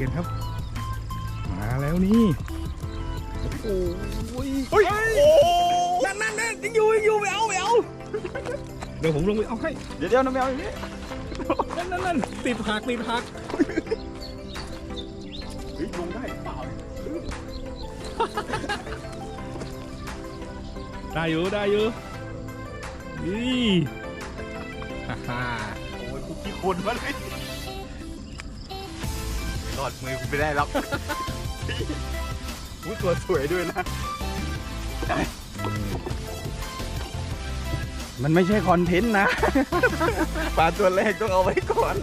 กล้กันครับ มาแล้วนี่โอ้โหเฮ้ยนั่นนั่นนั่นยังอยู่ยังอยู่ไปเอาไปเอาเดี๋ยวผมลงไปเอาให้เดี๋ยวเดี๋ยวน้ำแมวอย่างนี้นั่นนั่นนั่นติดหักติดหักเฮ้ยลงได้เปล่าได้อยู่ได้อยู่นี่ฮ่าฮ่าโอ้ยกูขี้คนมาเลย รอดมือกูไม่ได้หรอกอุ้ยตัวสวยด้วยนะ มันไม่ใช่คอนเทนต์นะ ปลาตัวแรกต้องเอาไว้ก่อน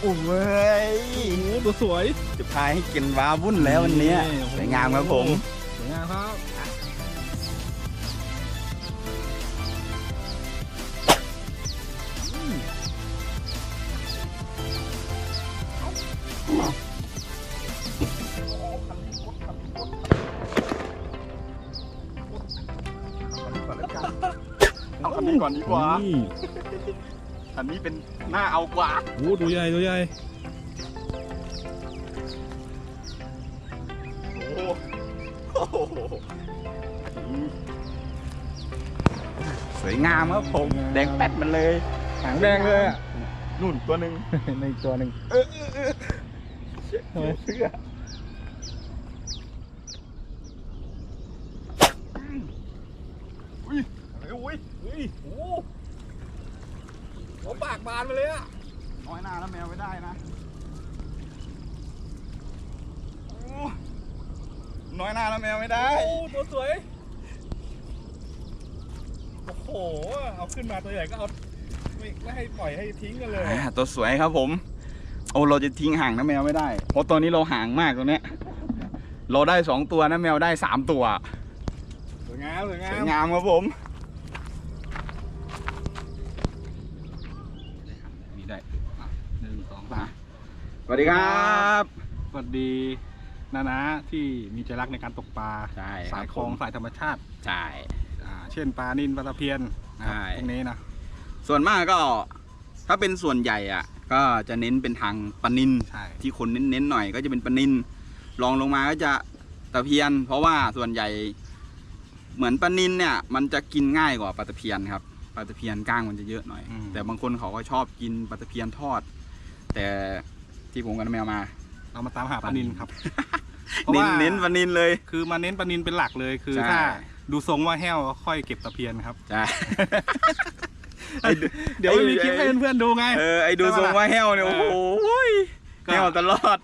โอ้ยโอ้โหตัวสวยจะพายให้กินว้าวุ่นแล้ววันเนี้ยนี่โอ้โหสวยงามครับผมสวยงามครับเอาคันนี้ก่อนดีกว่านี่อันนี้เป็น หน้าเอากว่าโอ้ตัวใหญ่ตัวใหญ่โอ้โหสวยงามครับผมแดงแป๊ดมันเลย หางแดงเลยอะนุ่นตัวหนึ่งในตัวหนึ่งเออเออเออเออเสื้ออุ้ยอะไรอุ้ยเฮ้ยโอ้โหผมปากบานมาเลยอะน้อยหน้าแล้วแมวไม่ได้นะโอ้น้อยหน้าแล้วแมวไม่ได้ โอ้ตัวสวย โอ้โห เอาขึ้นมาตัวใหญ่ก็เอาไม่ไม่ให้ปล่อยให้ทิ้งกันเลย อ่าตัวสวยครับผม โอ้เราจะทิ้งห่างนะแมวไม่ได้ เพราะตอนนี้เราห่างมากตรงเนี้ย เราได้สองตัวนะแมวได้สามตัว สวยงามสวยงาสวยงามครับผม นี่ได้หนึ่งสอง มาสวัส ดีครับสวัสดีนานะที่มีใจรักในการตกปลาใช่สายคลองสายธรรมชาติใช่อ่าเช่นปลานินปลาตะเพียนนะครับใช่พวกนี้นะส่วนมากก็ถ้าเป็นส่วนใหญ่อะ ก็จะเน้นเป็นทางปลานินใช่ที่คนเน้นๆหน่อย ก็จะเป็นปลานินรองลงมาก็จะตะเพียน เพราะว่าส่วนใหญ่ เหมือนปลานินเนี่ย มันจะกินง่ายกว่าปลาตะเพียนครับปลาตะเพียนก้างมันจะเยอะหน่อยอืมแต่บางคนเขาก็ชอบกินปลาตะเพียนทอด แต่ ที่ผมกับน้าแมวมา เรามาตามหาปลานินครับเพราะเน้นว่าเน้นปลานินเลย คือมาเน้นปลานินเป็นหลักเลยคือใช่ ถ้าดูทรงว่าแห้วก็ค่อยเก็บตะเพียนครับ ใช่ ไอ้เดี๋ยวมีคลิปให้เพื่อนๆดูไง เออไอ้ดูทรงว่าแห้วเนี่ยเอโอ้อโหแห้วตลอด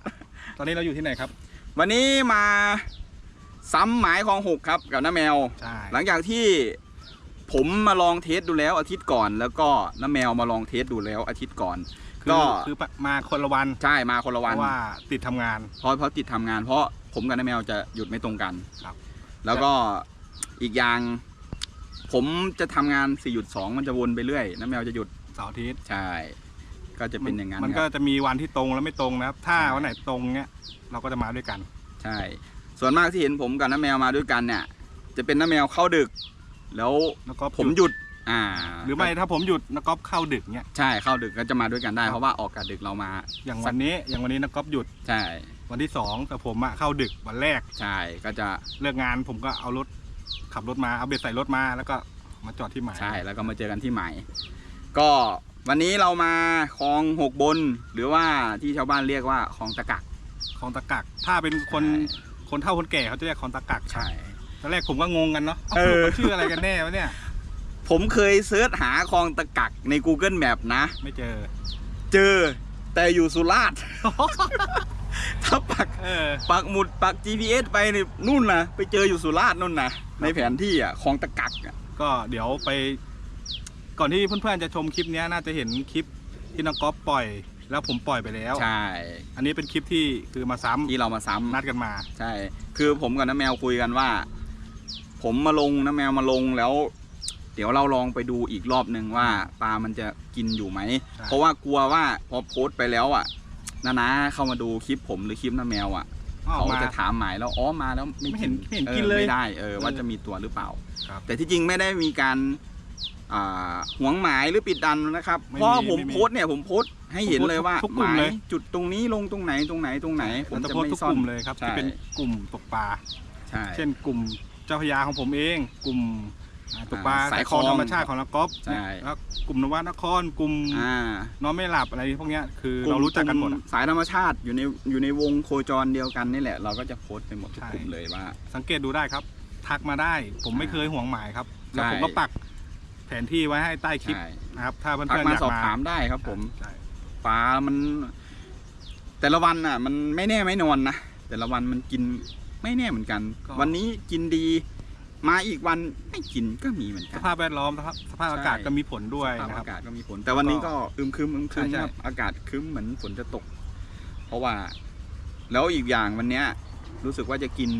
ตอนนี้เราอยู่ที่ไหนครับวันนี้มาซ้ำหมายของหกครับกับน้าแมว ใช่หลังจากที่ผมมาลองเทสดูแล้วอาทิตย์ก่อน แล้วก็น้าแมวมาลองเทสดูแล้วอาทิตย์ก่อนคือ ก็คือมาคนละวันใช่มาคนละเพวันราะว่าติดทำงาน เพราะเพราะติดทำงาน เพราะผมกับน้าแมวจะหยุดไม่ตรงกันครับ แล้วก็อีกอย่าง ผมจะทำงาน4.2มันจะวนไปเรื่อยน้าแมวจะหยุดเสาร์อาทิตย์ใช่ ก็จะเป็นอย่างนั้นมันคก็รับจะมีวันที่ตรงและไม่ตรงนะครับ ถ้าใช่วันไหนตรงเนี้ยเราก็จะมาด้วยกัน ใช่ ส่วนมากที่เห็นผมกับน้าแมวมาด้วยกันเนี่ย จะเป็นน้าแมวเข้าดึก แล้วแล้วก็ผมหยุด อ่าหรือไม่ถ้าผมหยุดนักกอล์ฟเข้าดึกเนี้ยใช่เข้าดึกก็จะมาด้วยกันได้เพราะว่าออกกะดึกเรามา อย่างวันนี้อย่างวันนี้นักกอล์ฟหยุดใช่ วันที่สองแต่ผมอะเข้าดึกวันแรกใช่ก็จะเลิกงานผมก็เอารถขับรถมาเอาเบ็ดใส่รถมาแล้วก็มาจอดที่หมายใช่แล้วก็มาเจอกันที่ใหม่ก็วันนี้เรามาคลองหกบน หรือว่าที่ชาวบ้านเรียกว่าคลองตะกักคลองตะกัก ถ้าเป็นคนใช่คนเฒ่าคนแก่เขาจะเรียกคลองตะกักใช่ตอนแรกผมก็งงกันเนาะเออสรุปมันชื่ออะไรกันแน่วะเนี่ย ผมเคยเซิร์ชหาคลองตะกักใน Google Map นะ ไม่เจอ เจอแต่อยู่สุราษฎร์ ถ้าปักเออ ปักหมุดปัก GPS ไปนี่นู่นนะไปเจออยู่สุราษฎร์นู่นนะในแผนที่อะคลองตะกักอะก็เดี๋ยวไป ก่อนที่เพื่อนๆจะชมคลิปเนี้ยน่าจะเห็นคลิปที่นักกอล์ฟปล่อย แล้วผมปล่อยไปแล้ว ใช่ อันนี้เป็นคลิปที่คือมาซ้ำที่เรามาซ้ำ นัดกันมา ใช่ คือผมกับน้าแมวคุยกันว่า ผมมาลงน้าแมวมาลงแล้ว เดี๋ยวเราลองไปดูอีกรอบหนึ่งว่าปลามันจะกินอยู่ไหม ใช่ เพราะว่ากลัวว่าพอโพสต์ไปแล้วอะนานาเข้ามาดูคลิปผมหรือคลิปน้าแมวอะอ้าวเขามา จะถามหมายแล้วอ๋อมาแล้วไม่ไม่เห็นไม่เห็นออกินเลยไม่ได้เออเออว่าจะมีตัวหรือเปล่า ครับแต่ที่จริงไม่ได้มีการอ่าหวงหมายหรือปิดดันนะครับไม่มีเพราะผมไม่มีโพสต์เนี่ยผมโพสต์ให้เห็นเลยว่าทุกกหลุ่มมายเลย จุดตรงนี้ลงตรงไหนตรงไหนตรงไหนผมเราจะจะโพสต์ไม่ทุกซ่อกน ลุ่มเลยครับใช่ ที่เป็นกลุ่มตกปลา ใช่ เช่นกลุ่มเจ้าพระยาของผมเอง กลุ่มอ่า ตกปลาอ่าสายคคลลอองงธรรมชาติของนักกอล์ฟใช่ แล้วกลุ่มนวัดนครกลุ่มอ่านอนไม่หลับอะไรพวกเนี้ยคือลุ่เรารู้จักกันหมดอะ สายธรรมชาติอยู่ในอยู่ในวงโคจรเดียวกันนี่แหละ เราก็จะโพสต์ไปหมดทุกใช่ กลุ่มเลยว่า สังเกตดูได้ครับ ทักมาได้ ผมไม่เคยห่วงหมายครับ แล้วใช่ผมก็ปักแผนที่ไว้ให้ใต้คลิปใช่นะครับถ้าเพื่ทักอนๆมาอยากสอบมาถามได้ครับผม ใช่ปลา มัน แต่ละวันอะ มันไม่แน่ไม่นอนนะ แต่ละวันมันกินไม่แน่เหมือนกัน วันนี้กินดี มาอีกวันไม่กินก็มีเหมือนสกันภาพแวดล้อมสภาพสภาพอากาศใช่ ก็มีผลด้วยสภาพนะครับ อากาศก็มีผล แต่วันนี้ก็อึมครึมอึมครึมใช่ใช่ครับอากาศครึมเหมือนฝนจะตก เพราะว่า แล้วอีกอย่างวันเนี้ย รู้สึกว่าจะกิน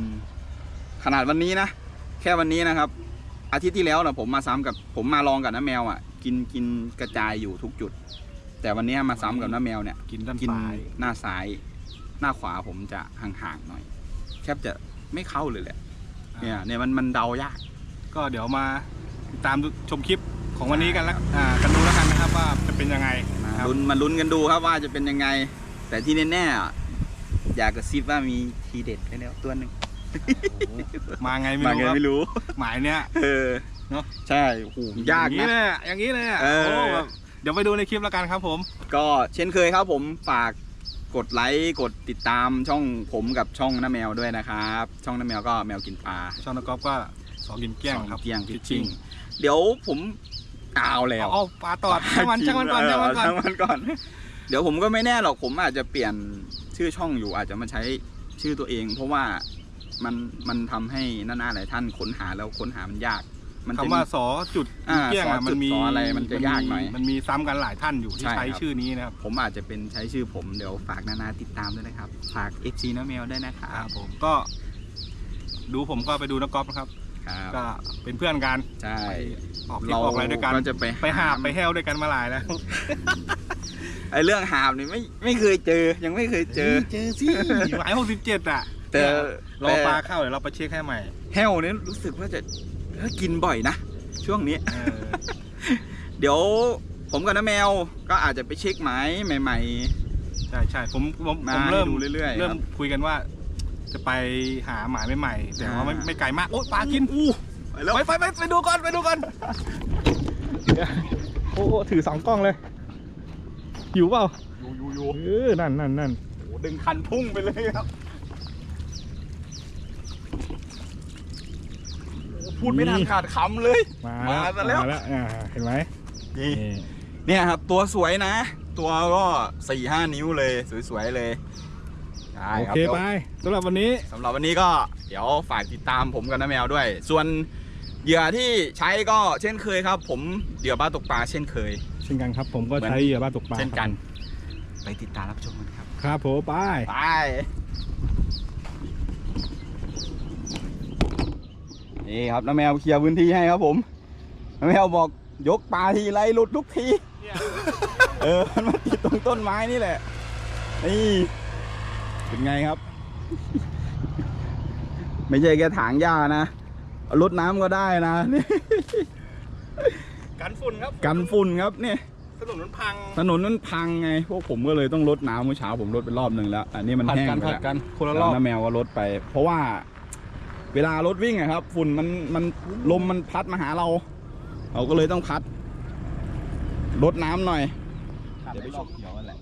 ขนาดวันนี้นะแค่วันนี้นะครับ อาทิตย์ที่แล้วนะผมมาซ้ำกับผมมาลองกับน้าแมวอะ กินกินกระจายอยู่ทุกจุด แต่วันเนี้ยมาซ้ำกับน้าแมวเนี่ย กินด้านกินซ้าย หน้าซ้าย หน้าขวาผมจะห่างๆหน่อย แทบจะไม่เข้าเลยแหละ เนี่ยเนี่ยมันมันเดายาก ก็เดี๋ยวมาติดตามดูชมคลิปของวันนี้กันแล้วอ่ากันดูแล้วกันนะครับว่าจะเป็นยังไงมาครับลุ้นมาลุ้นกันดูครับว่าจะเป็นยังไง แต่ที่แน่ๆอะอยากกระซิบว่ามีทีเด็ดไปแล้วตัวหนึ่งมาไงไม่มารู้ไงครับไม่รู้ หมายเนี้ยเออเนอะใช่โอ้โหยากอย่างนี้นะเลยอย่างนี้เลยอะเออโอ้แบบเดี๋ยวไปดูในคลิปแล้วกันครับผม ก็เช่นเคยครับผมฝาก กดไลค์กดติดตามช่องผมกับช่องน้าแมวด้วยนะครับ ช่องน้าแมวก็แมวกินปลาช่องนักกอล์ฟก็สองกินเกลี้ยงครับเกียงพิชชิ่งเดี๋ยวผมเอาแล้วเอาเอาปลาตอดช่างมันช่างมันก่อนเช่างมันก่อน ช่างมันก่อน เดี๋ยวผมก็ไม่แน่หรอกผมอาจจะเปลี่ยนชื่อช่องอยู่อาจจะมาใช้ชื่อตัวเอง เพราะว่ามันมันทำให้นานาหลายท่านค้นหาแล้วค้นหามันยาก มันจะคำว่าสอจุดอ่าเกลี้ยงสออะจุมัดนมีสออะไรมันจะยากหน่อยมันมีซ้ำกันหลายท่านอยู่ที่ใช่ใช้ครับ ชื่อนี้นะครับ ผมอาจจะเป็นใช้ชื่อผมเดี๋ยวฝากนานาติดตามด้วยนะครับ ฝาก FC น้าแมวด้วยนะครัครับบผมก็ ดูผมก็ไปดูนักกอล์ฟนะครับ ครับก็เป็นเพื่อนกันใช่ออกคลิปออกอะไรด้วยกันก็จะไปไปหาบไปแห้วด้วยกันมาหลายแล้วไอเรื่องหาบนี่ไม่ไม่เคยเจอ ยังไม่เคยเจอ เจอสิหมายหกสิบเจ็ดอะแต่ เนี่ยรอแต่ปลาเข้าเดี๋ยวเราไปเช็คให้ใหม่ แห้วเนี่ยรู้สึกว่าจะ เอ้ยกินบ่อยนะ ช่วงนี้เออเดี๋ยวผมกับน้าแมวก็อาจจะไปเช็คหมายใหม่ ใช่ใช่ผมผมมาผมเริ่มให้ดูเรื่อยๆเริ่คมรับคุยกันว่า จะไปหาหมายใหม่ๆแต่ว่าไม่อ่าไม่ไกลมากโอ๊ยปลากินอู้ไปแล้วไปไปไปไปดูก่อนไปดูก่อนโอ้ถือสองกล้องเลย อยู่เปล่าอยู่อยู่อยู่เออนั่นนั่นนั่นโอ้ดึงคันพุ่งไปเลยครับ พูดไม่ทันขาดคำเลย มามาซะแล้วมาแล้วอ่าเห็นไหมนี่นี่เนี่ยครับตัวสวยนะ ตัวก็สี่ห้านิ้วเลยสวยๆเลยใช่โอรับเคดี๋ยวไปสำหรับวันนี้สำหรับวันนี้ก็เดี๋ยวฝากติดตามผมกับน้าแมวด้วย ส่วนเหยื่อที่ใช้ก็เช่นเคยครับ ผมเหยื่อปลาตกปลาเช่นเคย เช่นกันครับ ผมก็เหมือนใช้เหยื่อบ้านตกปลาเช่นกัน ไปติดตามรับชมกันครับ ครับผมไปไป นี่ครับน้าแมวเคลียร์พื้นที่ให้ครับผมน้าแมวบอกยกปลาทีไรหลุดทุกที เออมันมาติดตรงต้นไม้นี่แหละ นี่เป็นไงครับ ไม่ใช่แค่ถางหญ้านะเอารดน้ำก็ได้นะนี่กันฝุ่นครับกันฝุ่นครับเนี่ยถนนมันพังถนนมันพังไงพวกผมก็เลยต้องลดน้ำเมื่อเช้าผมลดไปรอบหนึ่งแล้ว อันนี้มันผัดแห้งกันไปผัดแล้วกันคนละแล้วรอบน้าแมวก็ลดไป เพราะว่า เวลารถวิ่งอะครับ ฝุ่นมันมันลมมันพัดมาหาเรา เราก็เลยต้องพัดลดน้ำหน่อยเดี๋ยวไปชมเขียวนั่นแหละ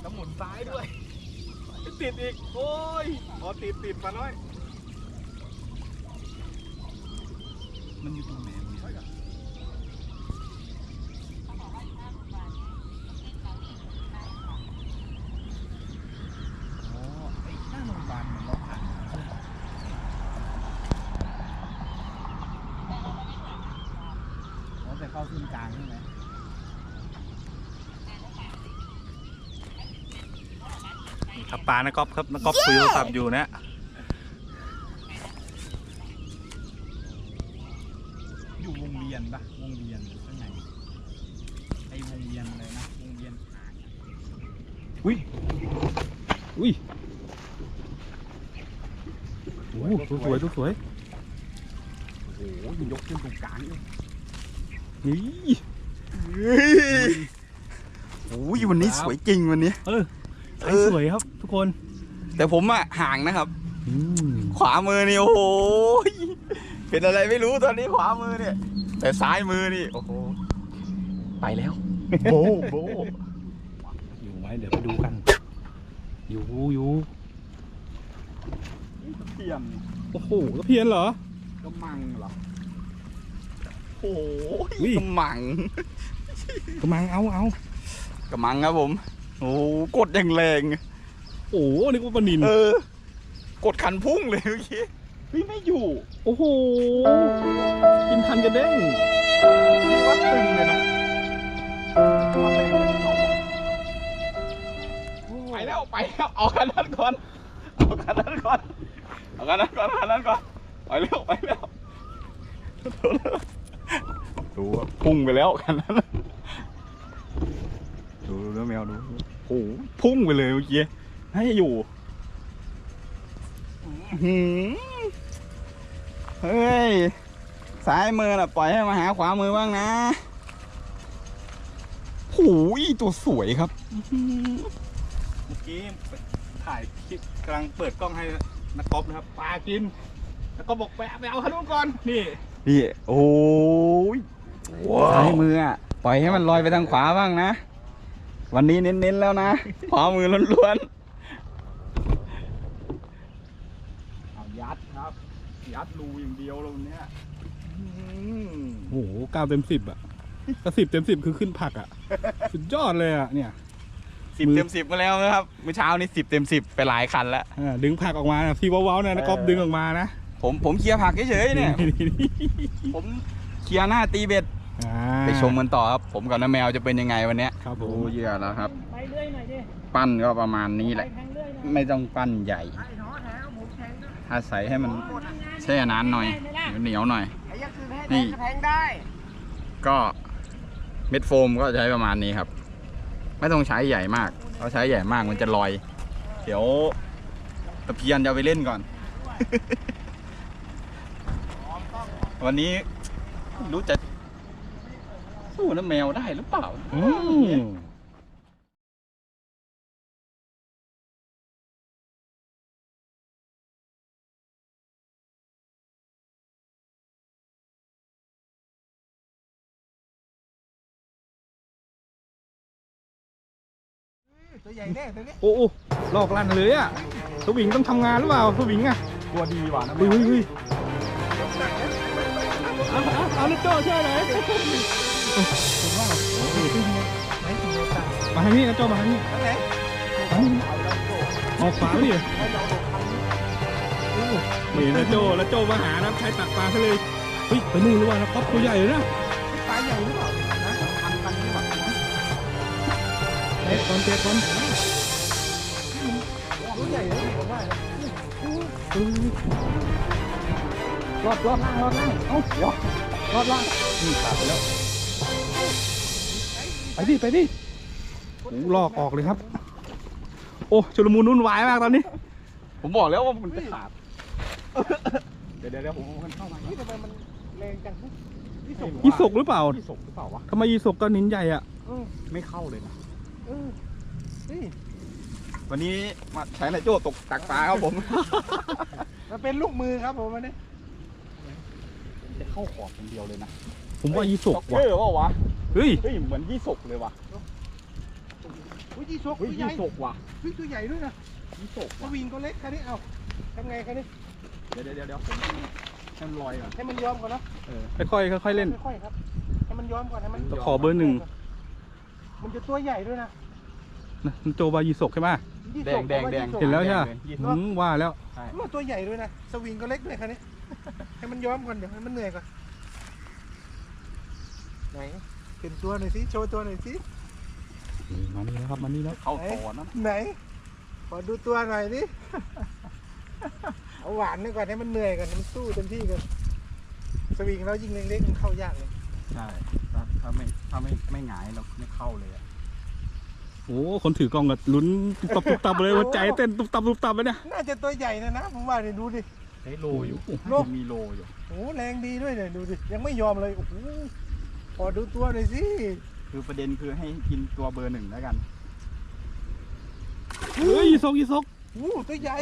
แล้วหมุนซ้ายด้วย ติดอีก โอ้ยอ๋อติดติดปลาน้อย มันอยู่ตรงไหนอ๋อไอ้หน้าโรงพยาบาลเหมือนเราผ่านเราจะเข้าขึ้น กลางใช่ไหมครับปลานะก๊อฟครับนะก๊อฟคุยโทรศัพท์อยู่นะ อยู่วงเวียนปะวงเวียนข้างในไอ้วงเวียนเลยนะวงเวียน อุ้ยอุ้ยโอ้โหตัวสวยตัวสวย โอ้โหมันยกขึ้นตรงกลางเลย นี่โอ้ยวันนี้สวยจริงวันนี้ เออใสสวยครับ ทุกคน แต่ผมอะห่างนะครับอืมขวามือนี่โอ้โหเป็นอะไรไม่รู้ตอนนี้ขวามือเนี่ย แต่ซ้ายมือนี่โอ้โหไปแล้วโบโบอยู่ไหมเดี๋ยวไปดูกัน อยู่อยู่เทียมโอ้โหตะเพียนเหรอกำมังเหรอโอ้โหอุ้ยกำมังกำลังเอาเอากำมังครับผม โอ้โหกดอย่างแรง โอ้โหนึกว่าปลานินเออ กดคันพุ่งเลยเมื่อกี้เฮ้ยไม่อยู่โอ้โหกินทันกระเด้งนี่วัดตึงเลยนะไปแล้วไปแล้วเอาคันนั้นก่อนเอาคันนั้นก่อนเอาคันนั้นก่อนคันนั้นก่อนไปเร็วไปเร็ว ดูว่าพุ่งไปแล้วคันนั้นดูดูแล้วแมวดูโอ้โหพุ่งไปเลยเมื่อกี้ให้อยู่เฮ้ยซ้ายมือน่ะปล่อยให้มาหาขวามือบ้างนะโอ้ยตัวสวยครับเมื่อกี้ถ่ายคลิปกำลังเปิดกล้องให้นักกอล์ฟนะครับปลากิน แล้วก็บอกไปเอาไปเอาขนุนก่อน นี่ นี่ โอ้ย ซ้ายมืออะปล่อยให้มันลอยไปทางขวาบ้างนะ วันนี้เน้นๆแล้วนะขวามือล้วนเอายัดครับ ยัดรูอย่างเดียวเราเนี้ยอื้อหือโอ้โหเก้าเต็มสิบอะถ้าสิบเต็มสิบคือขึ้นผักอะ สุดยอดเลยอะเนี่ยสิบเต็มสิบมาแล้วนะครับเมื่อเช้านี้สิบเต็มสิบไปหลายคันแล้วอ่าดึงผักออกมานะที่เว้าๆนะนะก๊อฟดึงออกมานะผมผมเคลียร์ผักเฉยๆเนี่ย ผม เคลียร์หน้าตีเบ็ดอ่าไปชมกันต่อครับ ผมกับน้าแมวจะเป็นยังไงวันเนี้ยครับผดูมเหยื่อแล้วครับ ไปเรื่อยหน่อยดิปั้นก็ประมาณนี้แหละไปทางเรื่อยหน่อยไม่ต้องปั้นใหญ่ไอ้หนอแถวหมูแทงด้วยถ้าใส่ให้มันแช่น้ำหน่อยเหนียวๆหน่อยไอ้ยักษ์คือให้นี่แทงก็แทงได้ก็เม็ดโฟมก็ใช้ประมาณนี้ครับ ไม่ต้องใช้ใหญ่มากเราใช้ใหญ่มากมันจะลอย เดี๋ยวตะเพียนจะเอาไปเล่นก่อน วันนี้ ไม่รู้จะสู้น้ำแมวได้หรือเปล่า อืมตัวใหญ่แน่ตัวนี้โอ้โหลอกลั่นเลยอะสวิงต้องทำงานหรือเปล่าสวิงอะตัวดีว่ะนะเฮ้ยเฮ้ย เฮ้ยเอาเอาเอาลูกโจ้ใช่ไหมมาทางนี้นะโจ้มาทางนี้มาทางนี้ออกขวาดินี่นะโจ้แล้วโจ้มาหานะใช้ตักปลาซะเลยเฮ้ยไปนู่นหรือเปล่านะก๊อฟตัวใหญ่เลยนะปลาใหญ่หรือเปล่านะพันพันหรือเปล่าเจ็ดคนเจ็ดคนตัวใหญ่เลยผมว่าเออรอดรอดล่างรอดล่างเอ้าเดี๋ยว รอดล่างนี่ขาดไปแล้ว ไปดิไปดิโอ้ลอกออกเลยครับ โอ้ชุลมุนวุ่นวายมากตอนนี้ ผมบอกแล้วว่ามันจะขาด เดี๋ยวเดี๋ยวเดี๋ยวผมเอามันเข้ามานี่ทำไมมันแรงจังนี่ส่งยีสกหรือเปล่าที่ศกหรือเปล่าวะทำไมยีสกก็นินใหญ่อะไม่เข้าเลยนะเออนี่วันนี้มาใช้นายโจ้ตกตักปลาครับผม มันเป็นลูกมือครับผมอันนี้ จะเข้าขอบคนเดียวเลยนะผมว่ายีสกเอว่ะอว่าวะเฮ้ยเฮ้ยเหมือนยี่สกเลยว่ะอุ้ยยี่สกเฮ้ยตัวใหญ่ยี่สกว่ะเฮ้ยตัวใหญ่ด้วยนะยี่สกสว่ะวิงก็เล็กแค่นี้เอาทำไงแค่นี้เดี๋ยวเดี๋ยวเดี๋ยวเดี๋ยวผมให้มันลอยก่อนให้มันยอมก่อนนะค่อยๆค่อยๆเล่นค่อยๆครับให้มันยอมก่อนให้มันขอเบอร์หนึ่งมันจะตัวใหญ่ด้วยนะนะมันโจบายีสกใช่ไหมยี่แดสงกแดงแดงยี่สกเห็นแล้วใช่ไหมยี่สอืกมว่าแล้วมันตัวใหญ่ด้วยนะสวิงก็เล็กด้วยคันนี้ ให้มันย้อมก่อนเดี๋ยวให้มันเหนื่อยก่อน ไหนเป็นตัวหน่อยสิ โชว์ตัวหน่อยสินี่มานี่แล้วครับมานี่แล้วเข้าต่อนะไหน ขอดูตัวหน่อยสิ เอาหวานหน่อยก่อนให้มันเหนื่อยก่อนให้มันสู้เต็มที่ก่อนสวิงแล้วยิงเล็กๆมันเข้ายากเลยใช่ถ้าถ้าไม่ถ้าไม่ไม่หงายเราไม่เข้าเลยอะโอ้คนถือกล้องก็ลุ้นตุบตับตุบตับเลยหัวใจเต้นตุบตับตุบตับเลยเนี่ย น่าจะตัวใหญ่นะนะผมว่าเนี่ยดูดิ ใช้โลอยู่โลมีโลอยู่ โอ้แรงดีด้วยเนี่ยดูดิยังไม่ยอมเลยโอ้โหพอดูตัวหน่อยสิคือประเด็นคือให้กินตัวเบอร์หนึ่งแล้วกันเฮ้ยยีซกยีซกโอ้ตัวใหญ่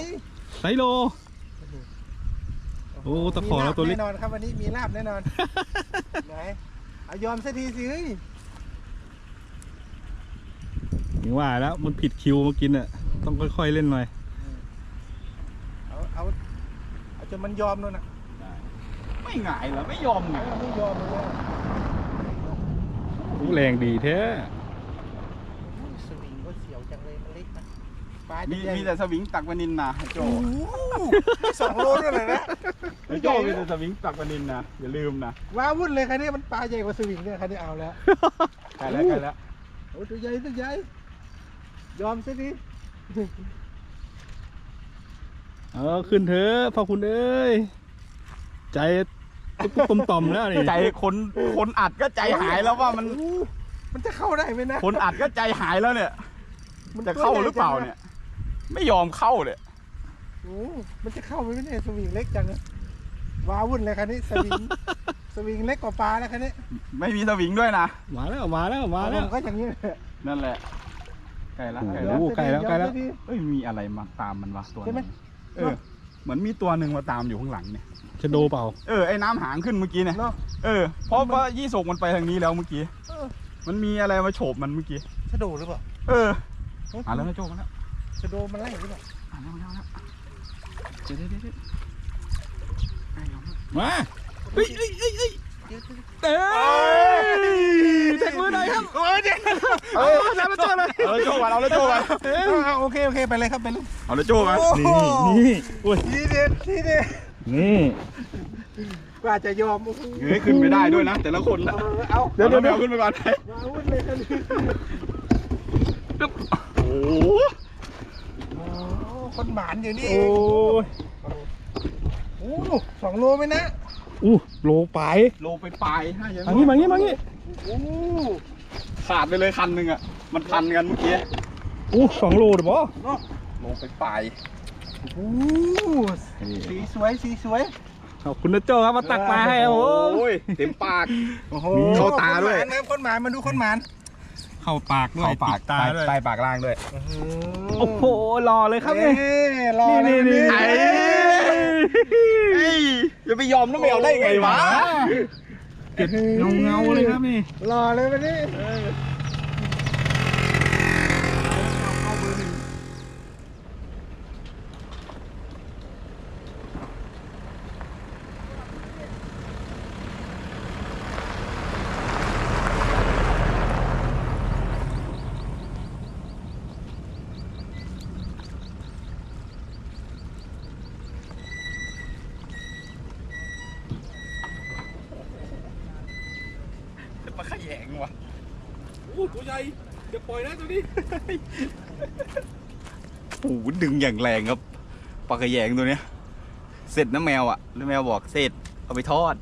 ไซโล โอ้ตะขอแล้วตัวเล็ก มีาบแน่นอนครับวันนี้มีลาบแน่นอนไหนเอายอมสักทีสิเฮ้ยอย่างว่าแล้วมันผิดคิวมากินอะ ต้องค่อยๆเล่นหน่อย เอาเอาเอา จนมันยอมนู่นน่ะไม่หงายเหรอไม่ยอมไงไม่ยอมเลยแรงดีแท้โอ้ยสวิงก็เสียวจังเลยมันเล็กนะปลามีจะใหญ่มีแต่สวิงตักปลานินนะโจโอ้โหสองโลด้วยเลยนะโจมีแต่สวิงตักปลานินนะอย่าลืมนะว้าวุ่นเลยคันนี้มันปลาใหญ่กว่าสวิงเนี่ยคันนี้เอาแล้วใกล้แล้วใกล้แล้วโอ้ตัวใหญ่ตัวใหญ่ยอมสักที เออขึ้นเถอะพ่อคุณเอ้ยใจตุ๊บๆต่อมๆแล้วนี่ใจคนคนอัดก็ใจหายแล้วว่ามันโอ้โหมันจะเข้าได้ไหมนะคนอัดก็ใจหายแล้วเนี่ย มันจะเข้าหรือเปล่าเนี่ย ไม่ยอมเข้าเลยโอ้โหมันจะเข้าไหมเนี่ยสวิงเล็กจังนะว้าวุ่นเลยคันนี้สวิงสวิงเล็กกว่าปลาแล้วคันนี้ ไม่มีสวิงด้วยนะมาแล้วมาแล้วมาแล้วผมก็อย่างนี้แหละนั่นแหละใกล้แล้วใกล้โอ้แล้วโหใกล้แล้วใกล้แล้วยอมสัทีเอ้ยมีอะไรมาตามมันวะตัวใช่ไหมนึง เออ เหมือนมีตัวหนึ่งมาตามอยู่ข้างหลังเนี่ย ชะโดเปล่า เออไอ้น้ำหางขึ้นเมื่อกี้เนี่ยเนาะเออ เพราะว่ายี่สกมันไปทางนี้แล้วเมื่อกี้ เออมันมีอะไรมาโฉบมันเมื่อกี้ ชะโดหรือเปล่าเออมาแล้วนะโจมาแล้วชะโดมันไล่หรือเปล่ามาแล้วมาแล้วมาแล้วเดี๋ยวเดี๋ยวเดี๋ยวเดี๋ยวใกล้แล้วนะมา เฮ้ยเฮ้ยเฮ้ยเฮ้ย เดี๋ยวเอ้ยแท็กมือหน่อยครับโอ้ยเดี๋ยวเออเอาแล้วโจ้เลยเอาเลยโจมาเอาเลยโจมาเอาโอเคโอเคไปเลยครับไปเลยเอาเลยโจมาโอ้โหนี่นี่อุ้ยทีเด็ดทีเด็ดนี่กว่าจะยอมโอ้โหเฮ้ยขึ้นไม่ได้ด้วยนะแต่ละคนเอนะอเอาเดี๋ยวเดี๋ยวเดี๋ยวขึ้นไปก่อนว้าวุ่นเลยคันนี้โอ้โหโอ้คนหมานอยู่นี่โอ้เองยโอ้สองโลไหมนะ อู้โลไปโลไปปลายถ้ายังมางี้มางี้มางี้โอ้ขาดไปเลยคันหนึ่งอะ มันพันกันเมื่อกี้อู้สองโลเดี๋ยวบอเนาะโลไปปลายโอ้สีสวยสีสวยขอบคุณนะโจ้ครับมาตักปลาให้โอ้โหโอ้ยเต็มปากโอ้โหเข้าตาด้วยคนหมานนะคนหมานมาดูคนหมานเข้าปากด้วยเข้าปากติดตาด้วยใต้ปากล่างด้วย โอ้โหรอเลยครับเอ้นี่ยรอเลยนี่นี่นี่ เฮ้ยจะไปยอมน้องแมวได้ไงวะ เก็บเงาเงาๆเลยครับนี่ รอเลยวันนี้ ปลาขยงว่ะ โอ้ ตัวใหญ่จะปล่อยนะตัวนี้ โอ้โหดึงอย่างแรงครับปลากระแยงตัวเนี้ย เสร็จนะแมวอะแล้วแมวบอกเสร็จเอาไปทอด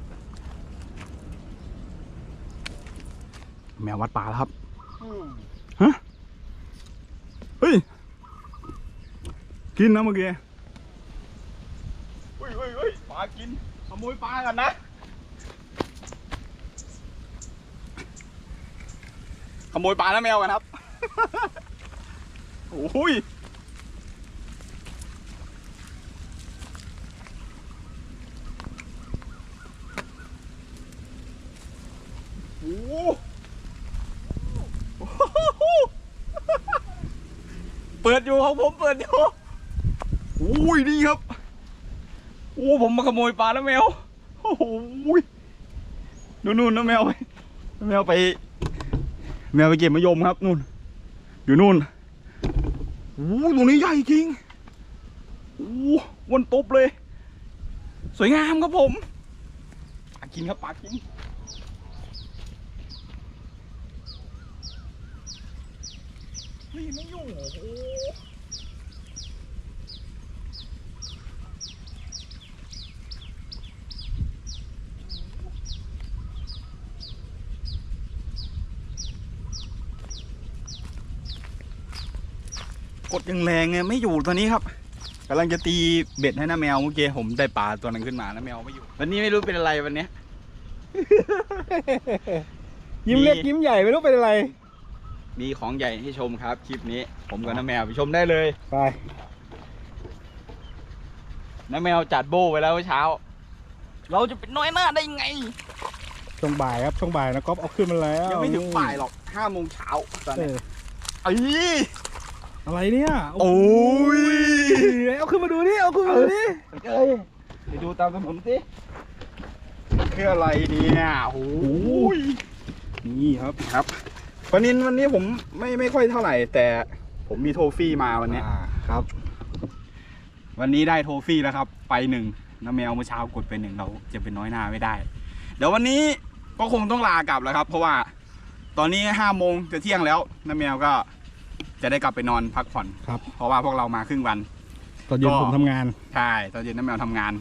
แมววัดปลาแล้วครับ ฮะ เฮ้ย กินนะเมื่อกี้ เฮ้ยเฮ้ยเฮ้ยปลากินขโมยปลากันนะ ขโมยปลาแล้วแมวกันครับ โอ้ยโอ้เปิดอยู่ของผมเปิดอยู่โอ้ยนี่ครับ โอ้ผมมาขโมยปลาแล้วแมว โอ้โหนู่นนู่นนะแมวไป แมวไป แมวไปเก็บมะยมครับนู่น อยู่นู่นโอ้ตัวนี้ใหญ่จริงโอ้วันตุบเลย สวยงามครับผมปากินครับปากินนี่ไม่อยู่โอ้ กดยังแรงไงไม่อยู่ตัวนี้ครับกำลังจะตีเบ็ดให้น้าแมวเมื่อกี้ผมได้ปลาตัวนั้นขึ้นมาน้าแมวไม่อยู่ วันนี้ไม่รู้เป็นอะไรวันเนี้ย ยิ้มเล็กมียิ้มใหญ่ไม่รู้เป็นอะไร มีของใหญ่ให้ชมครับคลิปนี้ ผมกับน้าแมวไปชมได้เลยไปน้าแมวจัดโบ้ไว้แล้วเมื่อเช้า เราจะเป็นน้อยหน้าได้ยังไงช่วงบ่ายครับช่วงบ่ายนะก๊อฟเอาขึ้นมาแล้วยังไม่ถึงบ่ายหรอกห้าโมงเช้าตอนเอนี้อเอ้ย อะไรเนี่ยโอ้ยเอาขึ้นมาดูดิเอาขึ้นมาดูดิเอ้ยไปดูตามถนนสิคืออะไรเนี่ยโอ้ยนี่ครับครับปนินวันนี้ผมไม่ไม่ค่อยเท่าไหร่ แต่ผมมีโทฟี่มาวันเนี้ยอ่าครับ วันนี้ได้โทฟี่แล้วครับ ไปหนึ่งน้าแมวเมื่อเช้ากดไปหนึ่งเราจะเป็นน้อยหน้าไม่ได้ เดี๋ยววันนี้ก็คงต้องลากลับแล้วครับ เพราะว่า ตอนนี้ห้าโมงจะเที่ยงแล้วน้าแมวก็ จะได้กลับไปนอนพักผ่อน ครับ เพราะว่าพวกเรามาครึ่งวัน ตอนเย็นก็ ผมทำงาน ใช่ตอนเย็นน้าแมวทำงาน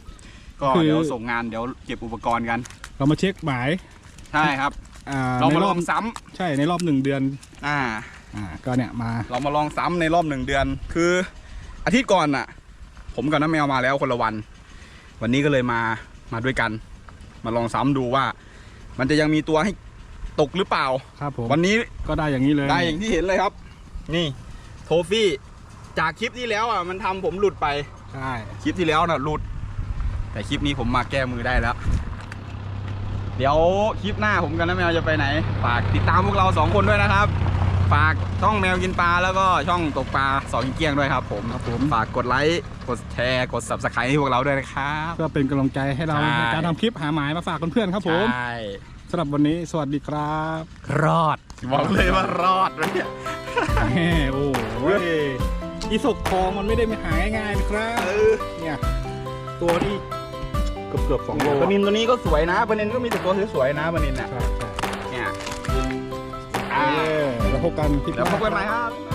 ก็คือ เดี๋ยวส่งงานเดี๋ยวเก็บอุปกรณ์กัน เรามาเช็คหมายใช่ครับ อ่าเราในมารอลอบงซ้ำใช่ในรอบหนึ่งเดือนอ่า อ่าก็เนี่ยมาเรามาลองซ้ำในรอบหนึ่งเดือน คืออาทิตย์ก่อนน่ะ ผมกับน้าแมวมาแล้วคนละวัน วันนี้ก็เลยมามาด้วยกัน มาลองซ้ำดูว่า มันจะยังมีตัวให้ตกหรือเปล่า ครับผมวันนี้ก็ได้อย่างนี้เลยได้อย่างที่เห็นเลยครับ นี่โทฟี่จากคลิปที่แล้วอะมันทำผมหลุดไป ใช่คลิปที่แล้วน่ะหลุด แต่คลิปนี้ผมมาแก้มือได้แล้ว เดี๋ยวคลิปหน้าผมกับน้าแมวจะไปไหน ฝากติดตามพวกเราสองคนด้วยนะครับ ฝากช่องแมวกินปลาแล้วก็ช่องตกปลาสองเกี้ยงด้วยครับผมครับผมฝากกดไลค์กดแชร์กด subscribe ให้พวกเราด้วยนะครับ เพื่อเป็นกำลังใจให้เราใช่ ในการทำคลิปหาหมายมาฝากเพื่อนๆครับผมใช่สำหรับวันนี้สวัสดีครับ รอด บอกเลยว่ารอดเลยเนี่ยแหมโอ้โหอีสกทองมันไม่ได้มาหาง่ายๆนะครับเออเนี่ย ตัวที่เกือบเกือบๆสองโลปลานินตัวนี้ก็สวยนะปลานินก็มีแต่ตัวสวยๆนะปลานินน่ะ ใช่ใช่เนี่ย เออแล้วพบกันคลิปหแล้วน้า พบกันใหม่ครับค